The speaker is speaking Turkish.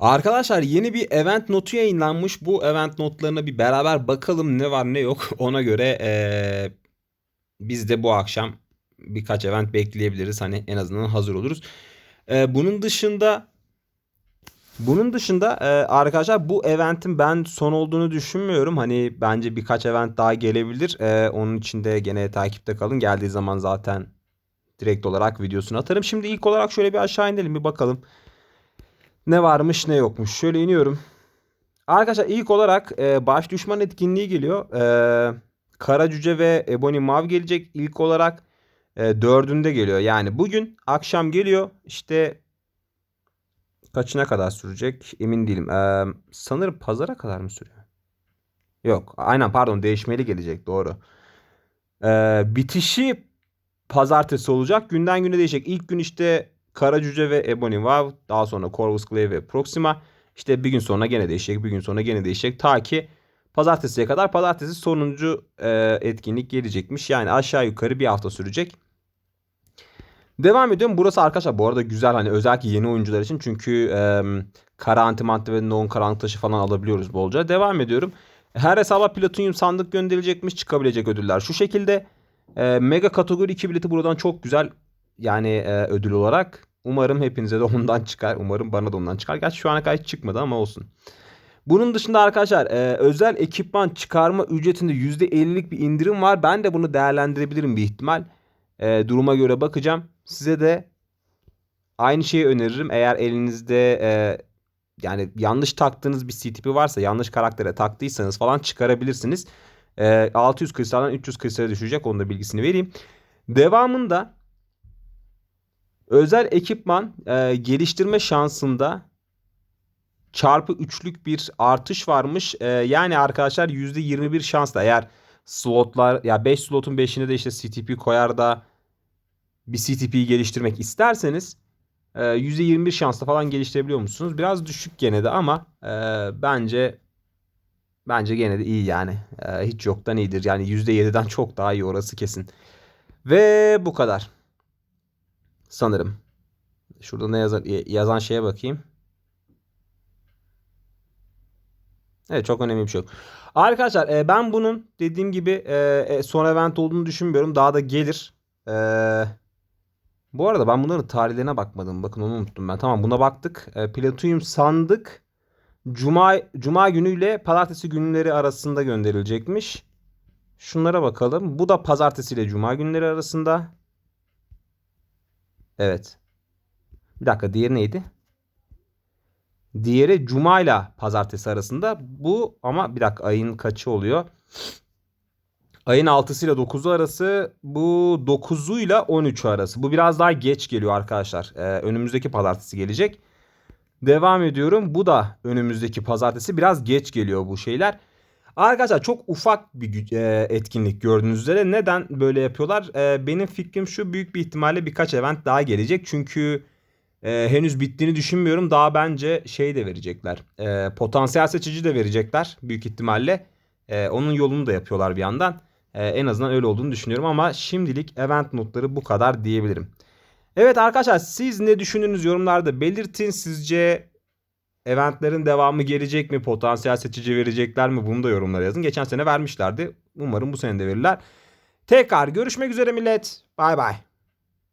Arkadaşlar yeni bir event notu yayınlanmış. Bu event notlarına bir beraber bakalım ne var ne yok. Ona göre eee, biz de bu akşam birkaç event bekleyebiliriz. Hani en azından hazır oluruz. Eee, bunun dışında bunun dışında eee, arkadaşlar bu eventin ben son olduğunu düşünmüyorum. Hani bence birkaç event daha gelebilir. Eee, onun için de gene takipte kalın. Geldiği zaman zaten direkt olarak videosunu atarım. Şimdi ilk olarak şöyle bir aşağı inelim bir bakalım. Ne varmış ne yokmuş. Şöyle iniyorum. Arkadaşlar ilk olarak e, baş düşman etkinliği geliyor. E, Kara Cüce ve Ebony Mav gelecek ilk olarak. E, dördünde geliyor. Yani bugün akşam geliyor. İşte kaçına kadar sürecek emin değilim. E, sanırım pazara kadar mı sürüyor? Yok. Aynen pardon değişmeli gelecek doğru. E, bitişi pazartesi olacak. Günden güne değişecek. İlk gün işte Kara Cüce ve Ebony Wow. Daha sonra Corvus Clay ve Proxima. İşte bir gün sonra gene değişecek. Bir gün sonra gene değişecek. Ta ki pazartesiye kadar. Pazartesi sonuncu e, etkinlik gelecekmiş. Yani aşağı yukarı bir hafta sürecek. Devam ediyorum. Burası arkadaşlar bu arada güzel hani özellikle yeni oyuncular için. Çünkü e, kara antimantti ve non karanlık taşı falan alabiliyoruz bolca. Devam ediyorum. Her hesaba platinyum sandık gönderilecekmiş. Çıkabilecek ödüller. Şu şekilde e, mega kategori 2 bileti buradan çok güzel yani e, ödül olarak. Umarım hepinize de ondan çıkar. Umarım bana da ondan çıkar. Gerçi şu ana kadar hiç çıkmadı ama olsun. Bunun dışında arkadaşlar e, özel ekipman çıkarma ücretinde %50'lik bir indirim var. Ben de bunu değerlendirebilirim bir ihtimal. E, duruma göre bakacağım. Size de aynı şeyi öneririm. Eğer elinizde e, yani yanlış taktığınız bir CTP varsa yanlış karaktere taktıysanız falan çıkarabilirsiniz. E, 600 kristalden 300 kristale düşecek. Onun da bilgisini vereyim. Devamında özel ekipman e, geliştirme şansında çarpı üçlük bir artış varmış. E, yani arkadaşlar %21 şansla eğer slotlar ya 5 slotun 5'ine de işte CTP koyar da bir CTP'yi geliştirmek isterseniz e, %21 şansla falan geliştirebiliyor musunuz? Biraz düşük gene de ama e, bence bence gene de iyi yani. E, hiç yoktan iyidir. Yani %7'den çok daha iyi orası kesin. Ve bu kadar. Sanırım. Şurada ne yazan, yazan şeye bakayım. Evet çok önemli bir şey yok. Arkadaşlar e, ben bunun dediğim gibi e, e, son event olduğunu düşünmüyorum. Daha da gelir. E, bu arada ben bunların tarihlerine bakmadım. Bakın onu unuttum ben. Tamam buna baktık. E, Platinum sandık Cuma Cuma günüyle Pazartesi günleri arasında gönderilecekmiş. Şunlara bakalım. Bu da Pazartesi ile Cuma günleri arasında. Evet. Bir dakika diğeri neydi? Diğeri Cuma ile Pazartesi arasında. Bu ama bir dakika ayın kaçı oluyor? Ayın 6'sı ile 9'u arası. Bu 9'u ile 13'ü arası. Bu biraz daha geç geliyor arkadaşlar. Ee, önümüzdeki pazartesi gelecek. Devam ediyorum. Bu da önümüzdeki pazartesi. Biraz geç geliyor bu şeyler. Arkadaşlar çok ufak bir e, etkinlik gördüğünüz üzere. Neden böyle yapıyorlar? E, benim fikrim şu büyük bir ihtimalle birkaç event daha gelecek. Çünkü e, henüz bittiğini düşünmüyorum. Daha bence şey de verecekler. Potansiyel seçici de verecekler büyük ihtimalle. Onun yolunu da yapıyorlar bir yandan. En azından öyle olduğunu düşünüyorum ama şimdilik event notları bu kadar diyebilirim. Evet arkadaşlar siz ne düşündüğünüz yorumlarda belirtin. Sizce eventlerin devamı gelecek mi? Potansiyel seçici verecekler mi? Bunu da yorumlara yazın. Geçen sene vermişlerdi. Umarım bu sene de verirler. Tekrar görüşmek üzere millet. Bay bay.